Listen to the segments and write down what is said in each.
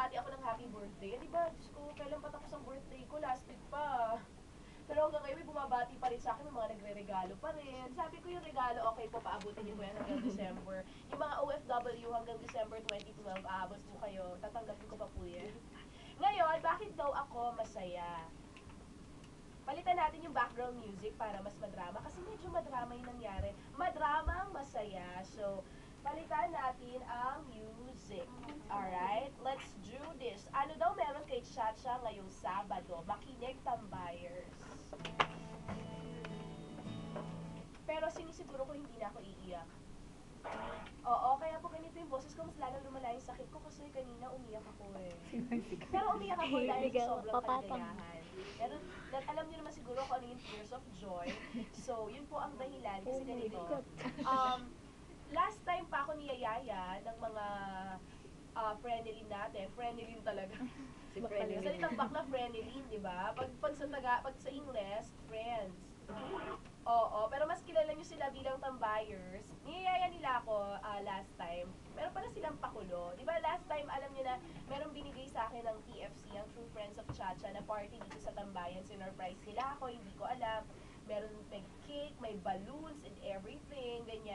bumabati ako ng happy birthday. Di ba, Diyos ko, kailan pa tapos ang birthday ko? Last week pa. Pero hanggang ngayon, may bumabati pa rin sa akin, may mga nagre-regalo pa rin. Sabi ko yung regalo, okay po, paabutin niyo po yan hanggang December. Yung mga OFW hanggang December 2012, aabot po kayo. Tatanggapin ko pa po yan. Ngayon, bakit daw ako masaya? Palitan natin yung background music para mas madrama. Kasi medyo madrama yung nangyari. Madrama ang masaya. So, palitan natin ang music. Alright? Let's do this. Ano daw meron kay Chacha ngayong Sabado? Makinig tambayers. Pero sinisiguro ko hindi na ako iiyak. Oo, kaya po ganito yung boses ko, mas lalong lumala yung sakit ko kasi kanina umiyak ako eh. Pero umiyak ako dahil sa sobrang kaligayahan. Pero that, alam niyo naman siguro kung ano yung tears of joy. So, yun po ang dahilan kasi ganito. Um, last time pa ako niyayaya ng mga uh, friendly natin. Friendly talaga. Si Freddy. Salitang bakla friendly, di ba? Pag, pag sa taga, pag sa English, friends. Oo, pero mas kilala nyo sila bilang tambayers. Niyayaya nila ako ah, last time. Meron pala silang pakulo. Di ba last time, alam nyo na, meron binigay sa akin ng TFC, ang True Friends of Chacha, na party dito sa tambayan. Sinurprise nila ako, hindi ko alam. Meron may cake, may balloons and everything, ganyan.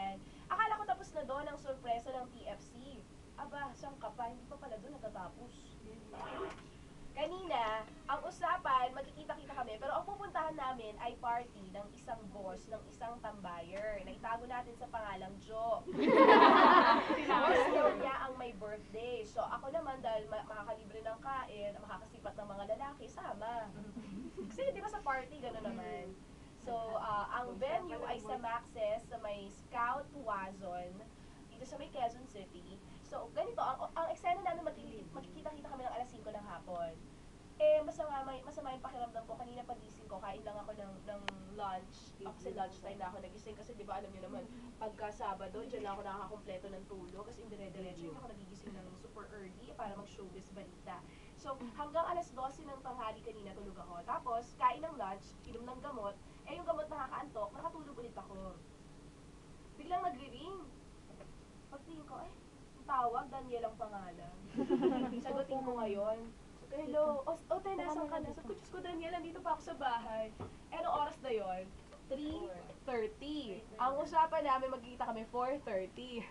Na doon ang sorpresa ng TFC. Aba, saan ka pa? Hindi pa pala doon natatapos. Kanina, ang usapan, magkikita-kita kami, pero ang pupuntahan namin ay party ng isang boss, ng isang tambayer. na itago natin sa pangalang Joe. boss niya ang may birthday. So ako naman, dahil ma- makakalibre ng kain, makakasipat ng mga lalaki, sama. Kasi di ba sa party, gano'n naman. So, ah, ang venue ay sa Maxes, sa may Scout Wazon, dito sa may Quezon City. So, ganito, ang, ang eksena namin magkikita- magkikita-kita kami ng alas 5 ng hapon. Eh, masama, may, masama yung pakiramdam ko. Kanina pagising ko, kain lang ako ng, ng lunch. Ako kasi lunch time na ako nagising. Kasi di ba alam niyo naman, pagka Sabado, dyan lang ako nakakakompleto ng tulog. Kasi dire-diretso hindi ako nagigising ng super early para mag-showbiz balita. So, hanggang alas 12 ng tanghali kanina tulog ako. Tapos, kain ng lunch, inom ng gamot. Eh, yung gamot nakakaantok, nakatulog ulit ako. Biglang nagri-ring. Pagtingin ko, eh, ang tawag, Daniel ang pangalan. Sagutin ko ngayon. Hello, o, o te, nasan ka na? Sabi ko, Diyos ko, Daniel, nandito pa ako sa bahay. Eh, anong oras na yon? 3.30. Ang usapan namin, magkikita kami 4.30.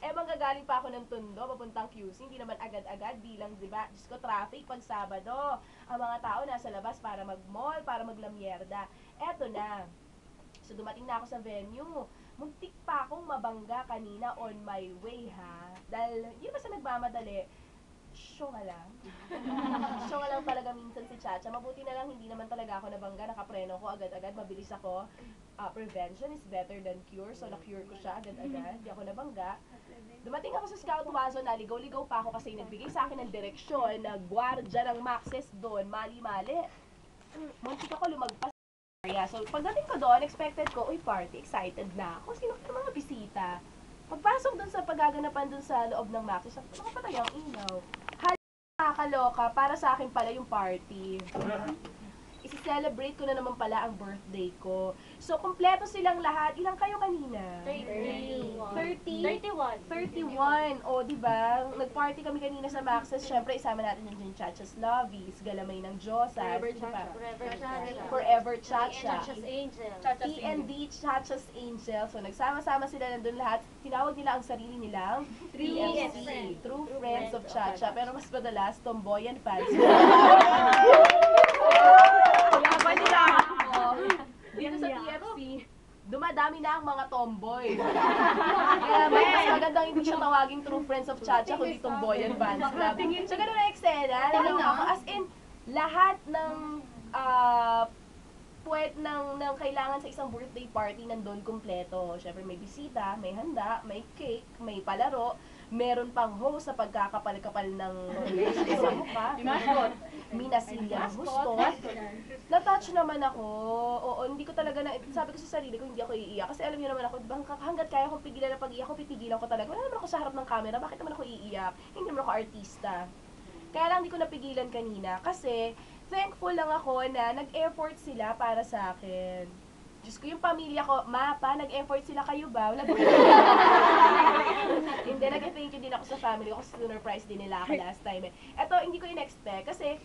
Eh, manggagaling pa ako ng Tondo, papuntang QC, hindi naman agad-agad bilang, di ba, Diyos ko, traffic pag Sabado. Ang mga tao nasa labas para mag-mall, para maglamyerda. Eto na. So, dumating na ako sa venue. Muntik pa akong mabangga kanina on my way, ha? Dahil, yun basta nagmamadali, show nga lang. show nga lang talaga minsan si Chacha. Mabuti na lang, hindi naman talaga ako nabangga. Nakapreno ko agad-agad, mabilis ako. Ah, prevention is better than cure. So, na-cure ko siya agad-agad. Hindi ako nabangga. Dumating ako sa Scout Wazo, naligaw-ligaw pa ako kasi nagbigay sa akin ng direksyon na gwardya ng Maxes doon, mali-mali. Muntik ako lumagpas area. So, pagdating ko doon, expected ko, uy, party, excited na ako. Sino ka mga bisita? Pagpasok doon sa paggaganapan doon sa loob ng Maxis, sabi ko, nakapatay ang ilaw. Hal, nakakaloka, para sa akin pala yung party. Isi-celebrate ko na naman pala ang birthday ko. So, kompleto silang lahat. Ilang kayo kanina? 30? 31. 31. O, di ba? Nag-party kami kanina sa Maxis. Siyempre, isama natin yung yung Chachas Lovies, Galamay ng Diyosas. Forever? Chacha. Forever Chacha. Forever Chacha. Chacha's Angel. TND Chachas Angel. So, nagsama-sama sila nandun lahat. Tinawag nila ang sarili nilang 3FC. Friends. True Friends of Chacha. Pero mas madalas, tomboyan fans. Laban nila ako. Dito sa TFC, dumadami na ang mga tomboy. Kaya mas magandang hindi siya tawaging True Friends of Chacha, kundi tomboyan fans club. So, ganun na eksena. Tingin ako, as in, lahat ng ng, ng kailangan sa isang birthday party nandun kumpleto. Siyempre may bisita, may handa, may cake, may palaro, meron pang host sa pagkakapal-kapal ng sa mukha. Minasilya gusto. Na-touch naman ako. Oo, hindi ko talaga na, sabi ko sa sarili ko, hindi ako iiyak. Kasi alam niyo naman ako, di ba, hanggang- hanggat kaya kong pigilan na pag-iyak ko, pipigilan ko talaga. Wala naman ako sa harap ng camera, bakit naman ako iiyak? Hindi naman ako artista. Kaya lang hindi ko napigilan kanina kasi thankful lang ako na nag-effort sila para sa akin. Diyos ko, yung pamilya ko, ma, pa, nag-effort sila kayo ba? Wala ba? hindi, nag-thank you din ako sa family ko kasi surprise din nila ako last time. Eh. Ito, hindi ko in-expect kasi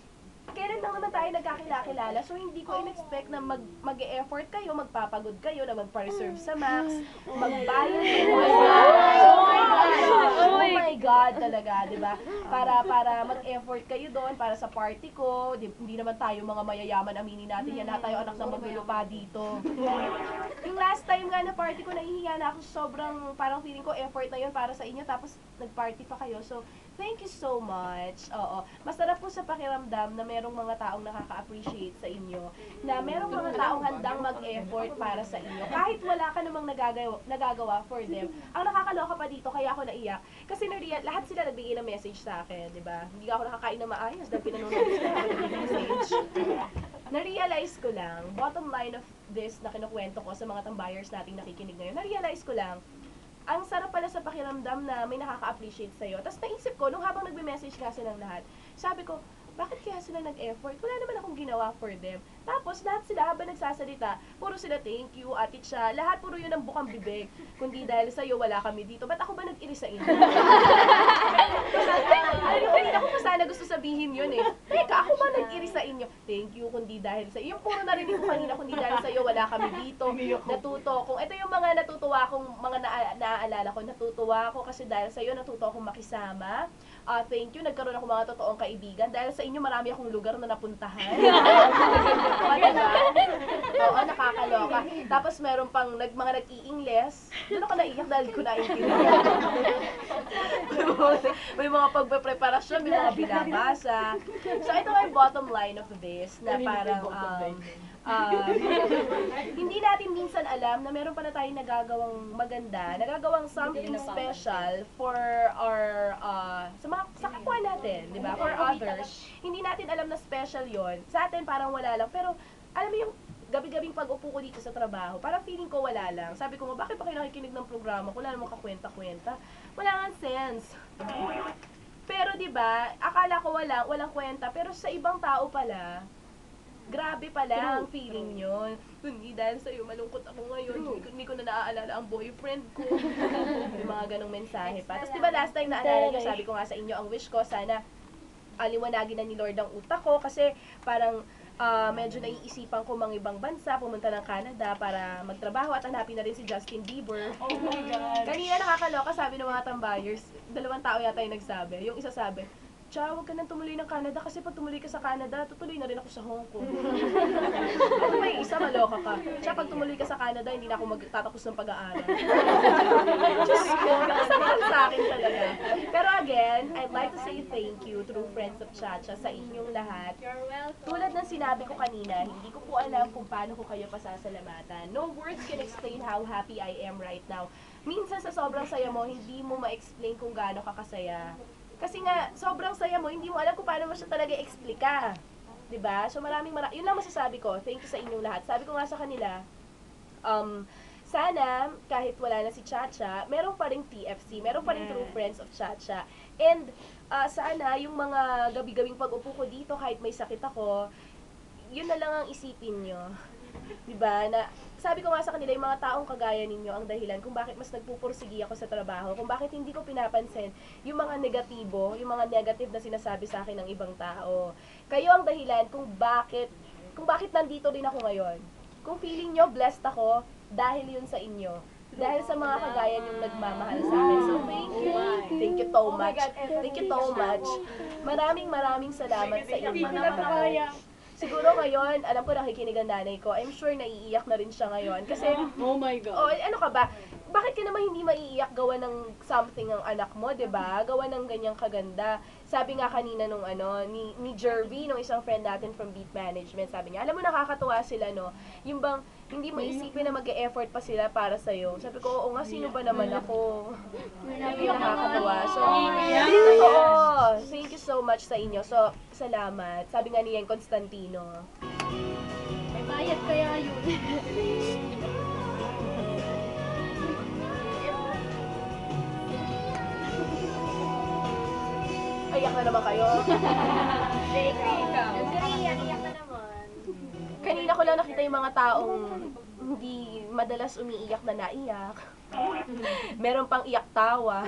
kailan lang naman tayo nagkakilala so hindi ko in-expect na mag, mag-e-effort kayo, magpapagod kayo, na magpa-reserve sa Max, magbayad kayo. Oh my God! Talaga, di ba? Para, para mag-effort kayo doon, para sa party ko, di, hindi naman tayo mga mayayaman, aminin natin yan, lahat tayo anak ng magulo pa dito. Yung last time nga na party ko, nahihiya na ako, sobrang, parang feeling ko effort na yun para sa inyo, tapos nag-party pa kayo, so, Thank you so much. Oo. Masarap po sa pakiramdam na merong mga taong nakaka-appreciate sa inyo. Na merong mga taong handang mag-effort para sa inyo. Kahit wala ka namang nagagawa, nagagawa for them. Ang nakakaloka pa dito, kaya ako naiyak. Kasi na lahat sila nagbigay ng message sa akin, di ba? Hindi ako nakakain na maayos dahil pinanonood sila ako ng message. Na-realize ko lang, bottom line of this na kinukwento ko sa mga tambayers nating nakikinig ngayon, na-realize ko lang, ang sarap pala sa pakiramdam na may nakaka-appreciate sa'yo. Tapos naisip ko, nung habang nagme-message nga silang lahat, sabi ko, bakit kaya sila nag-effort? Wala naman akong ginawa for them. Tapos lahat sila habang nagsasalita, puro sila thank you, ate siya, lahat puro yun ang bukang bibig. Kundi dahil sa'yo wala kami dito. Ba't ako ba nag-iri sa inyo? Niyo, kanina ko pa sana gusto sabihin yun eh. Teka, ako ba nag-iri sa inyo? Thank you, kundi dahil sa Yung puro narinig ko kanina, kundi dahil sa'yo wala kami dito. Natuto kung ito yung mga natutuwa kong mga na naaalala ko, natutuwa ako kasi dahil sa'yo natuto akong makisama. Ah, thank you, nagkaroon ako mga totoong kaibigan. Dahil sa inyo marami akong lugar na napuntahan. Oo, diba? Oo, nakakaloka. Tapos meron pang nag, mga nag-i-ingles. Doon ako naiyak dahil ko naiintindihan. may mga pagpe-preparasyon, may mga binabasa. So, ito ay bottom line of this, na parang, um, um, hindi natin minsan alam na meron pala tayong nagagawang maganda, nagagawang something special for our, uh, sa mga, sa kapwa natin, di ba? For others. Hindi natin alam na special yon Sa atin parang wala lang. Pero, alam mo yung gabi-gabing pag-upo ko dito sa trabaho, parang feeling ko wala lang. Sabi ko nga, bakit pa kayo nakikinig ng programa ko? Wala namang kakwenta-kwenta. Wala nga sense. Pero 'di ba, akala ko wala, walang kwenta, pero sa ibang tao pala, grabe pala ang feeling yun. Hindi dahil sa'yo, malungkot ako ngayon. Hindi ko, hindi ko na naaalala ang boyfriend ko. Yung mga ganong mensahe pa. Tapos di ba last time naalala niyo, sabi ko nga sa inyo, ang wish ko, sana aliwanagin na ni Lord ang utak ko kasi parang ah, medyo naiisipan ko mga ibang bansa, pumunta ng Canada para magtrabaho at hanapin na rin si Justin Bieber. Oh my God. Kanina nakakaloka, sabi ng mga tambayers, dalawang tao yata yung nagsabi. Yung isa sabi, Cha, huwag ka nang tumuloy ng Canada kasi pag tumuloy ka sa Canada, tutuloy na rin ako sa Hong Kong. Ano may isa, maloka ka. Cha, pag tumuloy ka sa Canada, hindi na ako magtatapos ng pag-aaral. Diyos ko, sa akin talaga. Pero again, I'd like to say thank you through Friends of Chacha sa inyong lahat. You're welcome. Tulad ng sinabi ko kanina, hindi ko po alam kung paano ko kayo pasasalamatan. No words can explain how happy I am right now. Minsan sa sobrang saya mo, hindi mo ma-explain kung gaano ka kasaya. Kasi nga, sobrang saya mo, hindi mo alam kung paano mo siya talaga explika. 'Di ba? So maraming mara yun lang masasabi ko. Thank you sa inyong lahat. Sabi ko nga sa kanila, um, sana, kahit wala na si Chacha, meron pa rin TFC, meron pa rin True Friends of Chacha. And, ah, sana, yung mga gabi-gabing pag-upo ko dito, kahit may sakit ako, yun na lang ang isipin nyo. 'Di ba? Na sabi ko nga sa kanila, yung mga taong kagaya ninyo ang dahilan kung bakit mas nagpupursigi ako sa trabaho, kung bakit hindi ko pinapansin yung mga negatibo, yung mga negative na sinasabi sa akin ng ibang tao. Kayo ang dahilan kung bakit kung bakit nandito din ako ngayon. Kung feeling nyo blessed ako dahil yun sa inyo. Dahil sa mga kagaya yung nagmamahal sa akin. So, thank you. Thank you so much. Thank you so much. Maraming maraming salamat sa inyo. Siguro ngayon, alam ko nakikinig ang nanay ko. I'm sure naiiyak na rin siya ngayon. Kasi, Oh my God. oh, ano ka ba? Bakit ka naman hindi maiiyak gawa ng something ang anak mo, 'di ba? Gawa ng ganyang kaganda. Sabi nga kanina nung ano, ni, ni Jervy, nung isang friend natin from Beat Management, sabi niya, alam mo nakakatuwa sila, no? Yung bang, hindi mo isipin na mag-e-effort pa sila para sa'yo. Sabi ko, oo nga, sino ba naman ako? Yung nakakatuwa. So, totoo. Thank you so much sa inyo. So, salamat. Sabi nga ni Yen Constantino. May bayad kaya yun. Ayak na naman kayo. Naman. Kanina ko lang nakita yung mga taong hindi madalas umiiyak na naiyak. Meron pang iyak tawa.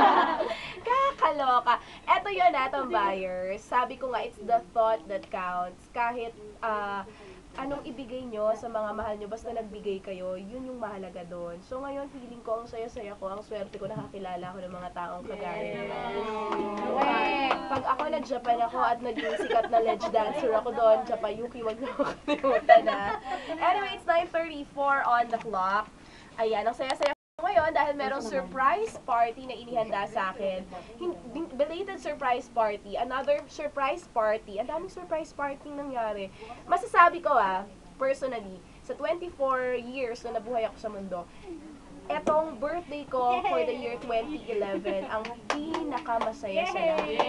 Kakaloka. Eto yun na, buyers. Sabi ko nga, it's the thought that counts. Kahit ah, anong ibigay nyo sa mga mahal nyo, basta nagbigay kayo, yun yung mahalaga doon. So ngayon, feeling ko, ang saya-saya ko, ang swerte ko, nakakilala ko ng mga taong kagaya. Correct. Pag ako nag-Japan ako at naging sikat na ledge dancer ako doon, Japayuki, wag na ako kalimutan na. Anyway, it's 9.34 on the clock. Ayan, ang saya-saya ko ngayon dahil merong surprise party na inihanda sa akin. Hin- bin- Belated surprise party. Another surprise party. Ang daming surprise party nangyari. Masasabi ko ah, personally, sa 24 years na nabuhay ako sa mundo, etong birthday ko for the year 2011 ang pinakamasaya sa lahat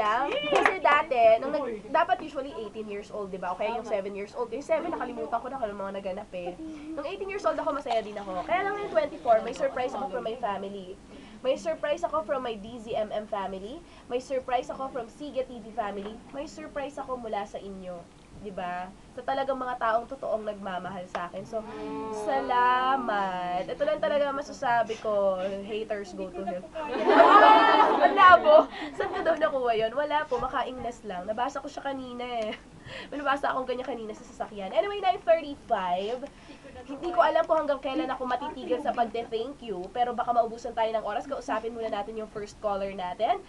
lang. Kasi dati, nung nag, dapat usually 18 years old, di ba? O kaya yung 7 years old. Yung 7, nakalimutan ko na kung mga naganap eh. Nung 18 years old ako, masaya din ako. Kaya lang yung 24, may surprise ako from my family. May surprise ako from my DZMM family. May surprise ako from Siga TV family. May surprise ako mula sa inyo. 'Di ba? Sa talagang mga taong totoong nagmamahal sa akin. So, salamat. Ito lang talaga masasabi ko. Haters go to hell. Ang labo. Saan ko daw nakuha yun? Wala po, maka-Ingles lang. Nabasa ko siya kanina eh. May nabasa akong ganyan kanina sa sasakyan. Anyway, 9.35. Hindi ko alam kung hanggang kailan ako matitigil sa pagte-thank you, pero baka maubusan tayo ng oras. Kausapin muna natin yung first caller natin.